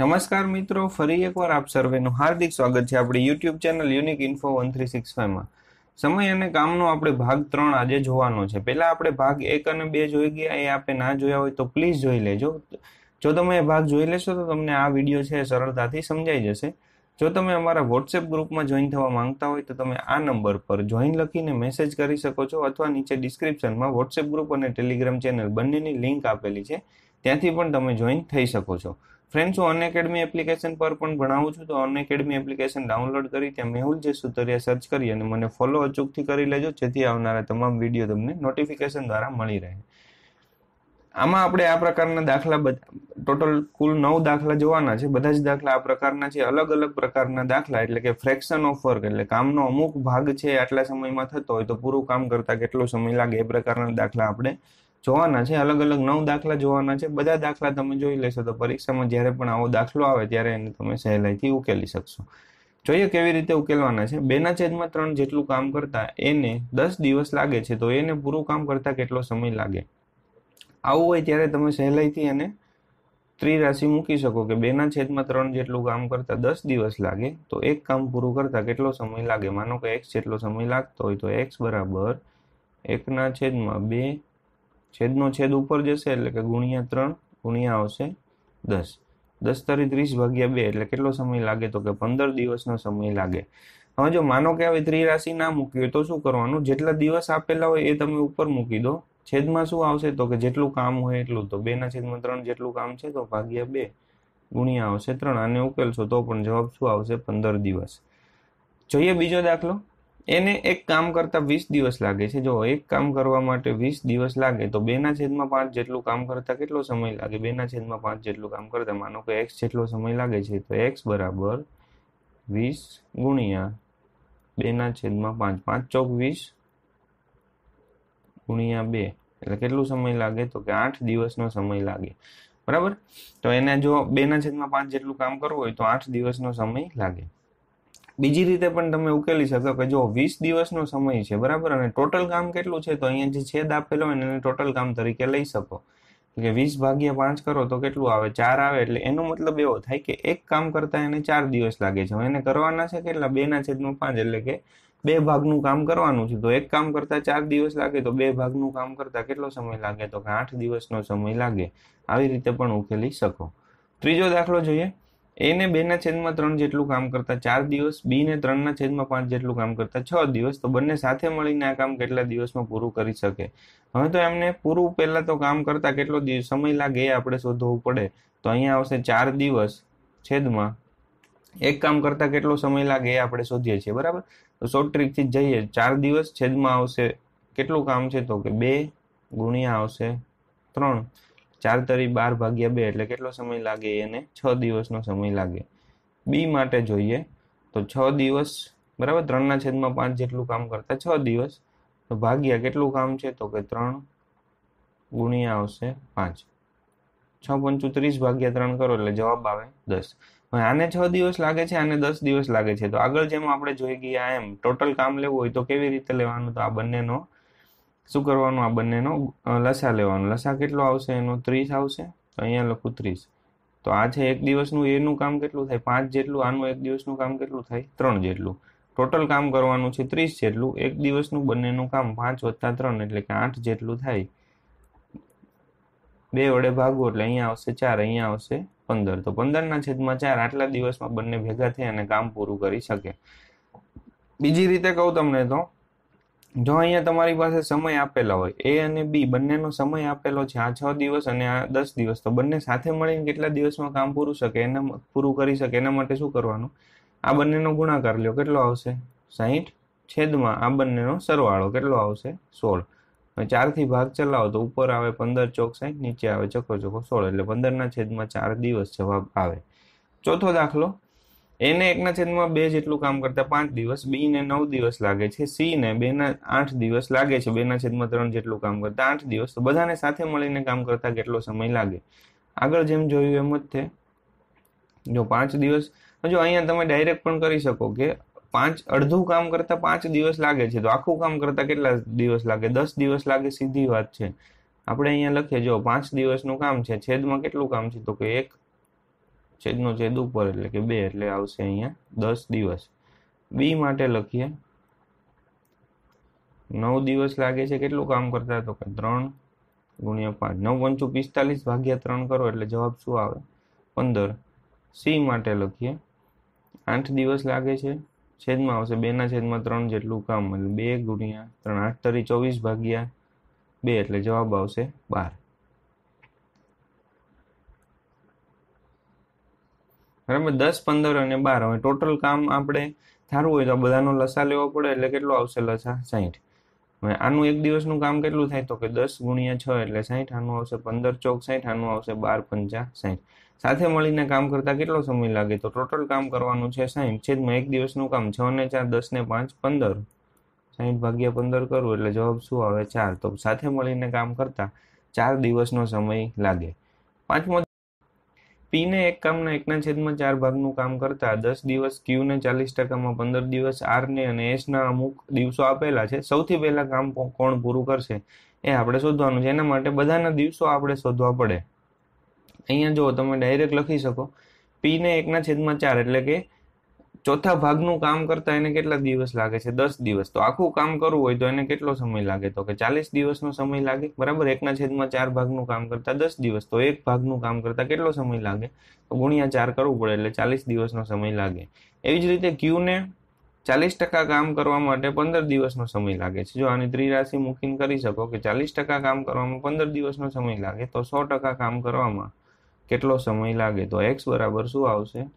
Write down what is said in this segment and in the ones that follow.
નમસ્કાર મિત્રો, ફરી એકવાર આપ સર્વેનું હાર્દિક સ્વાગત છે આપણી YouTube channel unique info one three six ફાઈવમાં સમય અને કામનો આપણે ભાગ ત્રણ આજે જોવાનો છે. પહેલા આપણે ભાગ એક અને બે જોઈ ગયા, એ આપણે ના જોયા હોય તો પ્લીઝ જોઈ લેજો. જો તમે એ ભાગ જોઈ લેશો તો તમને આ વીડિયો છે સરળતાથી સમજાઈ જશે. જો તમે અમારા વોટ્સએપ ગ્રુપમાં જોઈન થવા માંગતા હોય તો તમે આ નંબર પર જોઈન લખીને મેસેજ કરી શકો છો અથવા નીચે ડિસ્ક્રિપ્શનમાં વોટ્સએપ ગ્રુપ અને ટેલિગ્રામ ચેનલ બંનેની લિંક આપેલી છે. ત્યાંથી પણ તમે જોઈન થઈ શકો છો. ફ્રેન્ડ્સ હું અન એકેડમી એપ્લિકેશન પર પણ ભણાવું છું, તો અન એકેડમી એપ્લિકેશન ડાઉનલોડ કરી ત્યાં મેહુલ જે સુતરિયા સર્ચ કરી અને મને ફોલો અચૂકથી કરી લેજો, જેથી આવનારા તમામ વીડિયો તમને નોટિફિકેશન દ્વારા મળી રહે. આમાં આપણે આ પ્રકારના દાખલા ટોટલ કુલ નવ દાખલા જોવાના છે. બધા જ દાખલા આ પ્રકારના છે. અલગ અલગ પ્રકારના દાખલા, એટલે કે ફ્રેક્શન ઓફ વર્ક એટલે કામનો અમુક ભાગ છે, આટલા સમયમાં થતો હોય તો પૂરું કામ કરતા કેટલો સમય લાગે એ પ્રકારના દાખલા આપણે જોવાના છે, અલગ અલગ નવ દાખલા જોવાના છે, બધા દાખલા તમે જોઈ લેશો તો પરીક્ષામાં જ્યારે પણ આવો દાખલો આવે ત્યારે એને તમે સહેલાઈથી ઉકેલી શકશો. જોઈએ કેવી રીતે ઉકેલવાના છે. બેના છેદમાં ત્રણ જેટલું કામ કરતા એને દસ દિવસ લાગે છે, તો એને પૂરું કામ કરતા કેટલો સમય લાગે? આવું હોય ત્યારે તમે સહેલાઈથી એને ત્રિરાશિ મૂકી શકો કે બેના છેદમાં ત્રણ જેટલું કામ કરતા દસ દિવસ લાગે, તો એક કામ પૂરું કરતા કેટલો સમય લાગે? માનો કે એક્સ જેટલો સમય લાગતો હોય તો એક્સ બરાબર એકના છેદમાં બે છેદનો છેદ ઉપર જશે એટલે કે ગુણ્યા ત્રણ ગુણ્યા આવશે દસ. દસ તારી ત્રીસ ભાગ્યા બે એટલે કેટલો સમય લાગે તો કે પંદર દિવસનો સમય લાગે. હવે જો માનો કે હવે ત્રિરાશિ ના મૂકી હોય તો શું કરવાનું? જેટલા દિવસ આપેલા હોય એ તમે ઉપર મૂકી દો. છેદમાં શું આવશે તો કે જેટલું કામ હોય એટલું તો. બે ના છેદમાં ત્રણ જેટલું કામ છે તો ભાગ્યા બે ગુણ્યા આવશે ત્રણ. આને ઉકેલશો તો પણ જવાબ શું આવશે? પંદર દિવસ. જોઈએ બીજો દાખલો. એને એક કામ કરતા વીસ દિવસ લાગે છે. જો એક કામ કરવા માટે વીસ દિવસ લાગે, તો બેના છેદમાં પાંચ જેટલું કામ કરતા કેટલો સમય લાગે? બેના છેદમાં પાંચ જેટલું કામ કરતા. માનો કે એક્સ જેટલો સમય લાગે છે, તો એક્સ બરાબર વીસ ગુણ્યા બેના છેદમાં પાંચ. પાંચ ચોક વીસ ગુણ્યા બે. એટલે કેટલું સમય લાગે? તો કે આઠ દિવસનો સમય લાગે. બરાબર? તો એને જો બેના છેદમાં પાંચ જેટલું કામ કરવું હોય, તો આઠ દિવસનો સમય લાગે. બીજી રીતે પણ તમે ઉકેલી શકો કે જો વીસ દિવસનો સમય છે, બરાબર? અને ટોટલ કામ કેટલું છે? તો અહીંયા જે છેદ આપેલો હોય એને ટોટલ કામ તરીકે લઈ શકો. કે વીસ ભાગ્યા પાંચ કરો તો કેટલું આવે? ચાર આવે. એટલે એનો મતલબ એવો થાય કે એક કામ કરતા એને ચાર દિવસ લાગે છે. એને કરવાના છે કેટલા? બે ના છેદમાં પાંચ. એટલે કે બે ભાગનું કામ કરવાનું છે. તો એક કામ કરતા ચાર દિવસ લાગે તો બે ભાગનું કામ કરતા કેટલો સમય લાગે? તો કે આઠ દિવસનો સમય લાગે. આવી રીતે પણ ઉકેલી શકો. ત્રીજો દાખલો જોઈએ. એને બેના છેદમાં ત્રણ જેટલું કામ કરતા ચાર દિવસ બી ને ત્રણના છેદમાં પાંચ જેટલું કામ કરતા છ દિવસ, તો બંને સાથે મળીને આ કામ કેટલા દિવસમાં પૂરું કરી શકે? હવે તો એમને પૂરું પહેલા તો કામ કરતા કેટલો સમય લાગે એ આપણે શોધવું પડે. તો અહીંયા આવશે ચાર દિવસ છેદમાં. એક કામ કરતા કેટલો સમય લાગે એ આપણે શોધીએ છીએ, બરાબર? તો શોર્ટ ટ્રીકથી જઈએ, ચાર દિવસ છેદમાં આવશે કેટલું કામ છે તો કે બે ગુણ્યા આવશે ત્રણ. ચાર તરી બાર ભાગ્યા બે એટલે કેટલો સમય લાગે એને? છ દિવસનો સમય લાગે. બી માટે જોઈએ તો છ દિવસ, બરાબર? ત્રણના છેદમાં પાંચ જેટલું કામ કરતા છ દિવસ. તો ભાગ્યા કેટલું કામ છે? તો કે ત્રણ ગુણ્યા આવશે પાંચ. છ પંચુ ત્રીસ ભાગ્યા ત્રણ કરો એટલે જવાબ આવે દસ. હવે આને છ દિવસ લાગે છે, આને દસ દિવસ લાગે છે. તો આગળ જેમ આપણે જોઈ ગયા એમ, ટોટલ કામ લેવું હોય તો કેવી રીતે લેવાનું? તો આ બંનેનો શું કરવાનું? આ બંનેનો લસા લેવાનો. લસા કેટલો આવશે? એનો ત્રીસ આવશે? તો અહીંયા લખું ત્રીસ. તો આ છે એક દિવસનું, એનું કામ કેટલું થાય? પાંચ જેટલું, આનું એક દિવસનું કામ કેટલું થાય? ત્રણ જેટલું. ટોટલ કામ કરવાનું છે ત્રીસ જેટલું. એક દિવસનું બંનેનું કામ પાંચ વત્તા ત્રણ, એટલે કે આઠ જેટલું થાય. બે વડે ભાગો એટલે અહીંયા આવશે ચાર, અહીંયા આવશે પંદર. તો પંદરના છેદમાં ચાર આટલા દિવસમાં બંને ભેગા થઈ અને કામ પૂરું કરી શકે. બીજી રીતે કહું તમને તો જો અહીંયા તમારી પાસે સમય આપેલા હોય, એ અને બી બંનેનો સમય આપેલો છે, આ છ દિવસ અને આ દસ દિવસ, તો બંને સાથે મળીને કેટલા દિવસમાં કામ પૂરું શકે, એના પૂરું કરી શકે, એના માટે શું કરવાનું? આ બંનેનો ગુણાકાર લ્યો, કેટલો આવશે? સાહીઠ છેદમાં આ બંનેનો સરવાળો, કેટલો આવશે? સોળ. ચારથી ભાગ ચલાવો, તો ઉપર આવે પંદર ચોક સાહીઠ નીચે આવે ચકો ચોકો સોળ, એટલે પંદરના છેદમાં ચાર દિવસ જવાબ આવે. ચોથો દાખલો એને એકના છેદમાં બે જેટલું કામ કરતા પાંચ દિવસ બી ને નવ દિવસ લાગે છે સી ને બે ના આઠ દિવસ લાગે છે બે ના છેદમાં ત્રણ જેટલું કામ કરતા આઠ દિવસ. તો બધાને સાથે મળીને કામ કરતા કેટલો સમય લાગે? આગળ જેમ જોયું એમ જ છે. જો પાંચ દિવસ, જો અહીંયા તમે ડાયરેક્ટ પણ કરી શકો કે પાંચ, અડધું કામ કરતા પાંચ દિવસ લાગે છે, તો આખું કામ કરતા કેટલા દિવસ લાગે? દસ દિવસ લાગે સીધી વાત છે. આપણે અહીંયા લખીએ, જો પાંચ દિવસનું કામ છે, છેદમાં કેટલું કામ છે? તો કે એક છેદનો છેદ ઉપર એટલે કે બે એટલે આવશે અહીંયા દસ દિવસ. બી માટે લખીએ. નવ દિવસ લાગે છે, કેટલું કામ કરતા તો કે ત્રણ ગુણ્યા પાંચ. નવ પંચું પિસ્તાલીસ ભાગ્યા ત્રણ કરો એટલે જવાબ શું આવે? પંદર. સી માટે લખીએ. આઠ દિવસ લાગે છે, છેદમાં આવશે. બેના છેદમાં ત્રણ જેટલું કામ. એટલે બે ગુણ્યા ત્રણ. આઠ તરી ચોવીસ ભાગ્યા બે એટલે જવાબ આવશે બાર. બરાબર? દસ, પંદર અને બાર. હવે ટોટલ કામ આપણે થારું હોય તો બધાનો લસા લેવો પડે એટલે કેટલો આવશે લસા? સાહીઠ હવે આનું એક દિવસનું કામ કેટલું થાય તો કે દસ ગુણ્યા છ એટલે સાહીઠ આનું આવશે પંદર ચોક સાહીઠ આનું આવશે બાર પંચા સાહીઠ સાથે મળીને કામ કરતા કેટલો સમય લાગે? તો ટોટલ કામ કરવાનું છે સાહીઠ છેદમાં એક દિવસનું કામ છ ને ચાર, દસ ને પાંચ, પંદર. સાહીઠ ભાગ્યા પંદર કરવું એટલે જવાબ શું આવે? ચાર. તો સાથે મળીને કામ કરતા ચાર દિવસનો સમય લાગે. પાંચમો પીને એક કામના એકના છેદમાં ચાર ભાગનું કામ કરતા દસ દિવસ ક્યુને ચાલીસ ટકામાં પંદર દિવસ આરને અને એસના અમુક દિવસો આપેલા છે. સૌથી પહેલા કામ કોણ પૂરું કરશે? એ આપણે શોધવાનું છે. એના માટે બધાના દિવસો આપણે શોધવા પડે. અહીંયા જો તમે ડાયરેક્ટ લખી શકો, પીને એકના છેદમાં ચાર એટલે કે ચોથા ભાગનું કામ કરતા એને કેટલા દિવસ લાગે છે? દસ દિવસ. તો આખું કામ કરવું હોય તો એને કેટલો સમય લાગે? તો કે ચાલીસ દિવસનો સમય લાગે? બરાબર? એકના છેદમાં ચાર ભાગનું કામ કરતા દસ દિવસ. તો એક ભાગનું કામ કરતા કેટલો સમય લાગે? તો ગુણ્યા ચાર કરવું પડે એટલે ચાલીસ દિવસનો સમય લાગે. એવી જ રીતે ક્યુને ચાલીસ ટકા કામ કરવા માટે પંદર દિવસનો સમય લાગે છે. જો આની ત્રિરાશિ મૂકીને કરી શકો કે ચાલીસ ટકા કામ કરવામાં પંદર દિવસનો સમય લાગે, તો સો ટકા કામ કરવામાં કેટલો સમય લાગે? તો એક્સ બરાબર શું આવશે?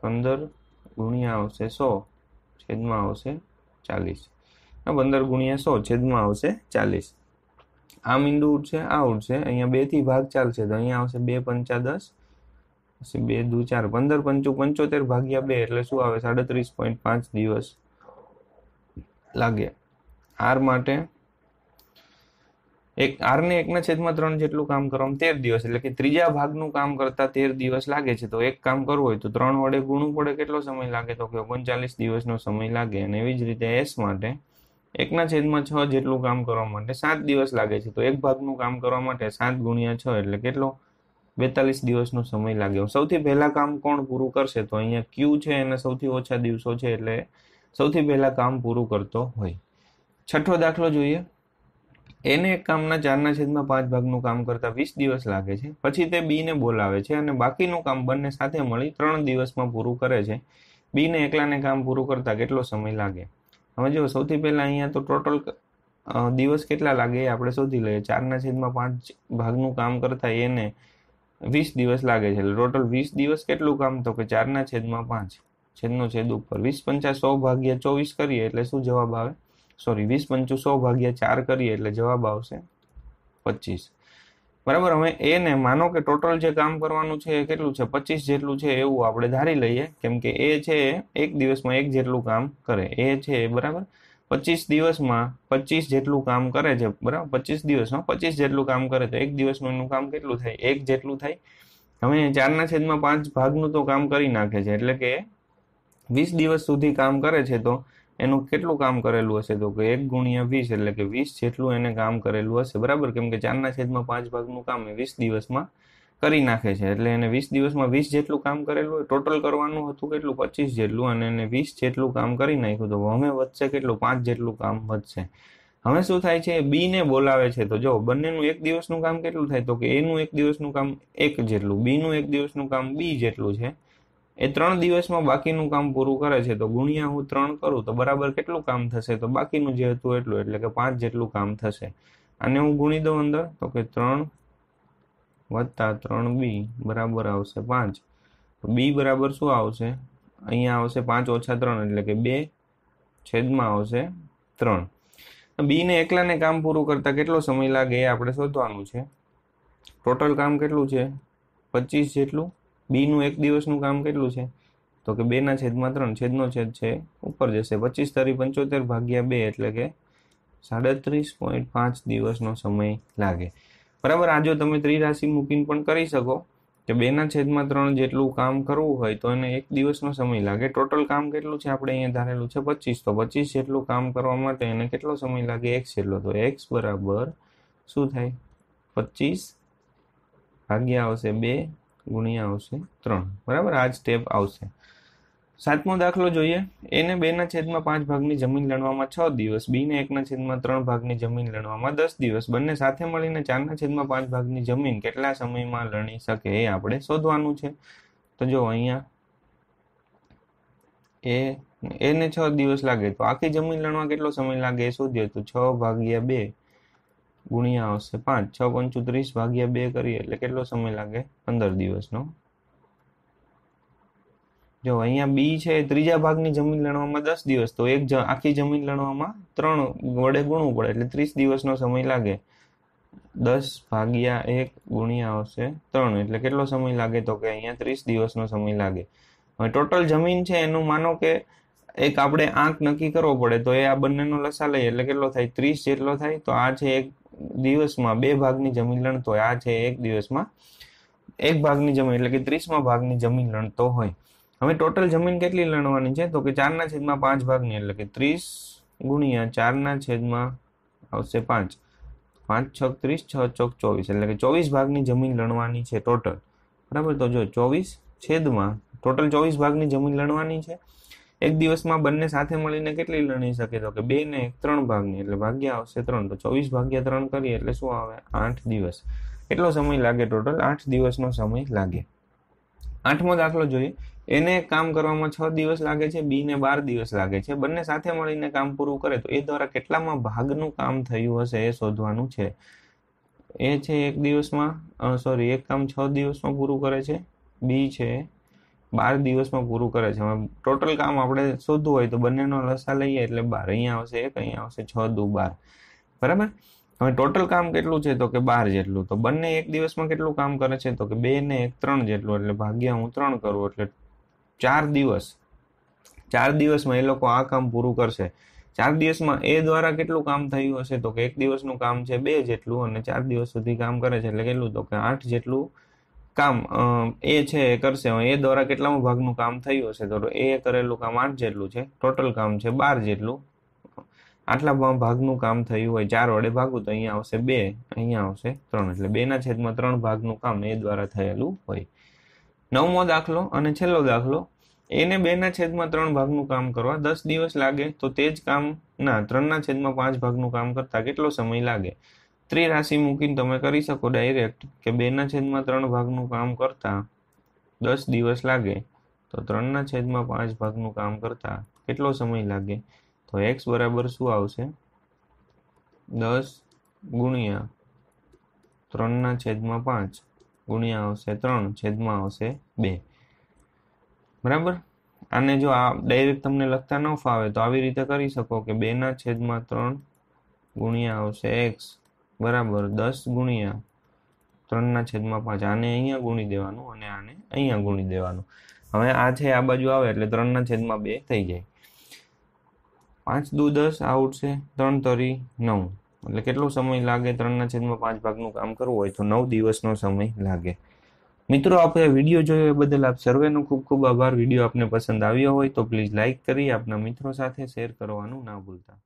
પંદર ગુણ્યા આવશે સો, છેદમાં આવશે ચાલીસ. પંદર ગુણ્યા સો, છેદમાં આવશે ચાલીસ. આ મીંડું ઉઠશે આ ઉઠશે અહીંયા બેથી ભાગ ચાલશે, તો અહીંયા આવશે બે પંચા દસ, પછી બે દુ ચાર, પંદર પંચું પંચોતેર ભાગ્યા બે, એટલે શું આવે? સાડત્રીસ પોઈન્ટ પાંચ દિવસ લાગે. આર માટે એક આરને એકના છેદમાં ત્રણ જેટલું કામ કરવામાં તેર દિવસ, એટલે કે ત્રીજા ભાગનું કામ કરતા તેર દિવસ લાગે છે. તો એક કામ કરવું હોય તો ત્રણ વડે ગુણવું પડે, કેટલો સમય લાગે? તો કે ઓગણચાલીસ દિવસનો સમય લાગે અને એવી જ રીતે એસ માટે એકના છેદમાં છ જેટલું કામ કરવા માટે સાત દિવસ લાગે છે. તો એક ભાગનું કામ કરવા માટે સાત ગુણ્યા છ એટલે કેટલો? બેતાલીસ દિવસનો સમય લાગે સૌથી પહેલા કામ કોણ પૂરું કરશે? તો અહીંયા ક્યુ છે એને સૌથી ઓછા દિવસો છે એટલે સૌથી પહેલા કામ પૂરું કરતો હોય. છઠ્ઠો દાખલો જોઈએ. એને એક કામના ચારના છેદમાં પાંચ ભાગનું કામ કરતા વીસ દિવસ લાગે છે. પછી તે બીને બોલાવે છે અને બાકીનું કામ બંને સાથે મળી ત્રણ દિવસમાં પૂરું કરે છે. બીને એકલાને કામ પૂરું કરતા કેટલો સમય લાગે? હવે જો સૌથી પહેલાં અહીંયા તો ટોટલ દિવસ કેટલા લાગે એ આપણે શોધી લઈએ. ચારના છેદમાં પાંચ ભાગનું કામ કરતા એને વીસ દિવસ લાગે છે. એટલે ટોટલ વીસ દિવસ કેટલું કામ? તો કે ચારના છેદમાં પાંચ. છેદનો છેદ ઉપર. વીસ પંચા સો ભાગ્યા ચોવીસ કરીએ એટલે શું જવાબ આવે? સોરી વીસ પંચું સો ભાગ્યા ચાર કરીએ એટલે જવાબ આવશે પચીસ. બરાબર, હવે એને માનો કે ટોટલ જે કામ કરવાનું છે એ કેટલું છે? પચીસ જેટલું છે એવું આપણે ધારી લઈએ, કેમ કે એ છે એક દિવસમાં એક જેટલું કામ કરે. એ છે બરાબર? પચીસ દિવસમાં પચીસ જેટલું કામ કરે છે, બરાબર? પચીસ દિવસમાં પચીસ જેટલું કામ કરે તો એક દિવસનું એનું કામ કેટલું થાય? એક જેટલું થાય. હવે ચારના છેદમાં પાંચ ભાગનું તો કામ કરી નાખે છે, એટલે કે વીસ દિવસ સુધી કામ કરે છે તો એનું કેટલું કામ કરેલું હશે તો કે એક ગુણ્યા વીસ એટલે કે વીસ જેટલું એને કામ કરેલું હશે. બરાબર? કેમ કે ચારના છેદમાં પાંચ ભાગનું કામ એ વીસ દિવસમાં કરી નાખે છે. એટલે એને વીસ દિવસમાં વીસ જેટલું કામ કરેલું હોય, ટોટલ કરવાનું હતું કેટલું? પચીસ જેટલું અને એને વીસ જેટલું કામ કરી નાખ્યું. તો હવે વધશે કેટલું? પાંચ જેટલું કામ વધશે. હવે શું થાય છે? બીને બોલાવે છે. તો જો, બંનેનું એક દિવસનું કામ કેટલું થાય? તો કે એનું એક દિવસનું કામ એક જેટલું, બીનું એક દિવસનું કામ બી જેટલું છે. એ ત્રણ દિવસમાં બાકીનું કામ પૂરું કરે છે, તો ગુણ્યા હું ત્રણ કરું, તો બરાબર કેટલું કામ થશે? તો બાકીનું જે હતું એટલું, એટલે કે પાંચ જેટલું કામ થશે. અને હું ગુણી દઉં અંદર, તો કે ત્રણ વત્તા ત્રણ બી બરાબર આવશે પાંચ. તો બી બરાબર શું આવશે? અહીંયા આવશે પાંચ ઓછા ત્રણ, એટલે કે બે છેદમાં આવશે ત્રણ. બીને એકલાને કામ પૂરું કરતાં કેટલો સમય લાગે એ આપણે શોધવાનું છે. ટોટલ કામ કેટલું છે? પચીસ જેટલું? બીનું એક દિવસનું કામ કેટલું છે? તો કે બેના છેદમાં ત્રણ છેદનો છેદ છે. ઉપર જશે. પચીસ તરી પંચોતેર ભાગ્યા બે એટલે કે સાડત્રીસ પોઈન્ટ પાંચ દિવસનો સમય લાગે. બરાબર? આ જો તમે ત્રિરાશિ મૂકીને પણ કરી શકો કે બેના છેદમાં ત્રણ જેટલું કામ કરવું હોય તો એને એક દિવસનો સમય લાગે. ટોટલ કામ કેટલું છે? આપણે અહીંયા ધારેલું છે પચીસ. તો પચીસ જેટલું કામ કરવા માટે એને કેટલો સમય લાગે? એક્સ જેટલો તો એક્સ બરાબર શું થાય? પચીસ ભાગ્યા આવશે બે. ગુણ્યા આવશે ત્રણ. બરાબર? આ જ સ્ટેપ આવશે. સાતમો દાખલો જોઈએ. એને બેના છેદમાં પાંચ ભાગની જમીન લણવામાં છ દિવસ. બીને એકના છેદમાં ત્રણ ભાગની જમીન લણવામાં દસ દિવસ. બંને સાથે મળીને ચારના છેદમાં પાંચ ભાગની જમીન કેટલા સમયમાં લણી શકે એ આપણે શોધવાનું છે. તો જો અહીંયા એ એને છ દિવસ લાગે તો આખી જમીન લણવા કેટલો સમય લાગે એ શોધીએ તો છ ભાગ્યા બે. ગુણ્યા આવશે પાંચ. છ પંચું ત્રીસ ભાગ્યા બે કરીએ એટલે કેટલો સમય લાગે? પંદર દિવસનો. જો અહીંયા બી છે, ત્રીજા ભાગની જમીન લણવામાં દસ દિવસ. તો એક આખી જમીન લણવામાં ત્રણ વડે ગુણવું પડે એટલે ત્રીસ દિવસનો સમય લાગે. દસ ભાગ્યા એક ગુણ્યા આવશે ત્રણ. એટલે કેટલો સમય લાગે? તો કે અહીંયા ત્રીસ દિવસનો સમય લાગે. હવે ટોટલ જમીન છે, એનું માનો કે એક આપણે આંક નક્કી કરવો પડે, તો એ આ બંનેનો લસા લઈએ. એટલે કેટલો થાય? ત્રીસ જેટલો થાય? તો આ છે એક દિવસમાં બે ભાગની જમીન લણતો હોય. આ છે એક દિવસમાં એક ભાગની જમીન, એટલે કે ત્રીસમાં ભાગની જમીન લણતો હોય. હવે ટોટલ જમીન કેટલી લણવાની છે? તો કે ચારના છેદમાં પાંચ ભાગની, એટલે કે ત્રીસ ગુણ્યા ચારના છેદમાં આવશે પાંચ. પાંચ છ ત્રીસ, છ ચોક ચોવીસ, એટલે કે ચોવીસ ભાગની જમીન લણવાની છે ટોટલ. બરાબર? તો જો ચોવીસ છેદમાં, ટોટલ ચોવીસ ભાગની જમીન લણવાની છે. એક દિવસમાં બંને સાથે મળીને કેટલી લણી શકે? તો કે બે ને એક, ત્રણ ભાગની. એટલે ભાગ્યા આવશે ત્રણ. તો ચોવીસ ભાગ્યા ત્રણ કરીએ એટલે શું આવે? આઠ દિવસ. કેટલો સમય લાગે ટોટલ આઠ દિવસનો સમય લાગે. આઠમો દાખલો જોઈએ. એને કામ કરવામાં છ દિવસ લાગે છે બીને બાર દિવસ લાગે છે. બંને સાથે મળીને કામ પૂરું કરે તો એ દ્વારા કેટલામાં ભાગનું કામ થયું હશે એ શોધવાનું છે. એ છે એક દિવસમાં સોરી એક કામ છ દિવસમાં પૂરું કરે છે. બી છે બાર દિવસમાં પૂરું કરે છે. ટોટલ કામ આપણે શોધવું હોય તો બંનેનો લસા લઈએ એટલે બાર. અહીંયા આવશે એક, અહીંયા આવશે છ, દુ, બાર. બરાબર? હવે ટોટલ કામ કેટલું છે તો કે બાર જેટલું. તો બંને એક દિવસમાં કેટલું કામ કરે છે તો કે બે ને એક, ત્રણ જેટલું. એટલે ભાગ્યા હું ત્રણ કરું, એટલે ચાર દિવસ. ચાર દિવસમાં એ લોકો આ કામ પૂરું કરશે. ચાર દિવસમાં એ દ્વારા કેટલું કામ થયું હશે તો કે એક દિવસનું કામ છે બે જેટલું અને ચાર દિવસ સુધી કામ કરે છે. એટલે કેટલું તો કે આઠ જેટલું કામ એ છે, એ કરશે. એ દ્વારા કેટલામાં ભાગનું કામ થયું હશે? તો એ કરેલું કામ આઠ જેટલું છે. ટોટલ કામ છે બાર જેટલું. આટલા ભાગનું કામ થયું હોય, ચાર વડે ભાગું તો અહીંયા આવશે બે. અહીંયા આવશે ત્રણ. એટલે બેના છેદમાં ત્રણ ભાગનું કામ એ દ્વારા થયેલું હોય. નવમો દાખલો અને છેલ્લો દાખલો. એને બેના છેદમાં ત્રણ ભાગનું કામ કરવા દસ દિવસ લાગે તો તે જ કામ ના ત્રણના છેદમાં પાંચ ભાગનું કામ કરતા કેટલો સમય લાગે? ત્રિરાશિ મૂકીને તમે કરી શકો ડાયરેક્ટ કે બેના છેદમાં ત્રણ ભાગનું કામ કરતા દસ દિવસ લાગે, તો ત્રણના છેદમાં પાંચ ભાગનું કામ કરતા કેટલો સમય લાગે? તો એક્સ બરાબર શું આવશે? દસ ગુણ્યા ત્રણના છેદમાં પાંચ ગુણ્યા આવશે ત્રણ, છેદમાં આવશે બે. બરાબર? આને જો આ ડાયરેક્ટ તમને લખતા ન ફાવે તો આવી રીતે કરી શકો કે બેના છેદમાં ત્રણ ગુણ્યા આવશે એક્સ બરાબર દસ ગુણ્યા ત્રણના છેદમાં પાંચ. આને અહીંયા ગુણી દેવાનું અને આને અહીંયા ગુણી દેવાનું. હવે આ છે, આ બાજુ આવે એટલે ત્રણના છેદમાં બે થઈ જાય. પાંચ દુ દસ, આ ઉઠશે ત્રણ તરી નવ. એટલે કેટલો સમય લાગે ત્રણના છેદમાં પાંચ ભાગનું કામ કરવું હોય તો નવ દિવસનો સમય લાગે. મિત્રો, આપણે વીડિયો જોયો એ બદલ આપ સર્વેનો ખૂબ ખૂબ આભાર. વીડિયો આપને પસંદ આવ્યો હોય તો પ્લીઝ લાઇક કરી, આપના મિત્રો સાથે શેર કરવાનું ના ભૂલતા.